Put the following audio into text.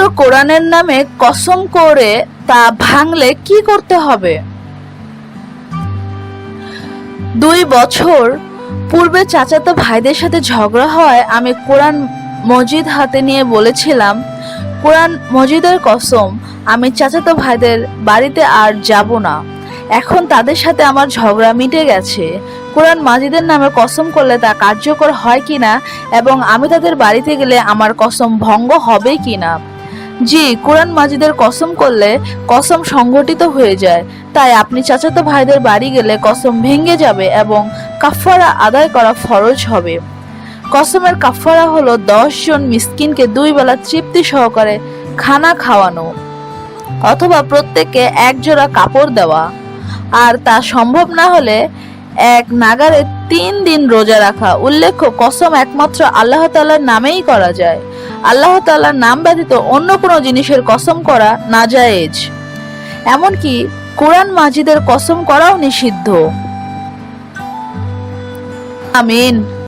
কোরআনের নামে কসম করে তা ভাঙলে কি করতে হবে? দুই বছর পূর্বে চাচাতো ভাইদের সাথে ঝগড়া হয় আমি কোরআন মজিদ হাতে নিয়ে বলেছিলাম কোরআন মজিদের কসম আমি চাচাতো ভাইদের বাড়িতে আর যাব না। এখন তাদের সাথে আমার ঝগড়া মিটে গেছে। কোরআন মাজিদের নামে কসম করলে তা কার্যকর হয় কিনা এবং আমি তাদের বাড়িতে গেলে আমার কসম ভঙ্গ হবে কিনা? জি, কোরআন মাজিদের কসম করলে কসম সংগঠিত হয়ে যায়। তাই আপনি চাচাতো ভাইদের বাড়ি গেলে কসম ভেঙে যাবে এবং কাফারা আদায় করা ফরজ হবে। কসমের কাফারা হলো দশ জন মিসকিনকে দুই বেলা তৃপ্তি সহকারে খানা খাওয়ানো অথবা প্রত্যেককে এক জোড়া কাপড় দেওয়া। আর তা সম্ভব না হলে এক নাগারে তিন দিন রোজা রাখা। উল্লেখ্য, কসম একমাত্র আল্লাহ তাআলার নামেই করা যায়। আল্লাহ তাল্লাহ নাম ব্যতীত অন্য কোনো জিনিসের কসম করা না নাজায়েজ। এমনকি কোরআন মাজিদের কসম করাও নিষিদ্ধ। আমিন।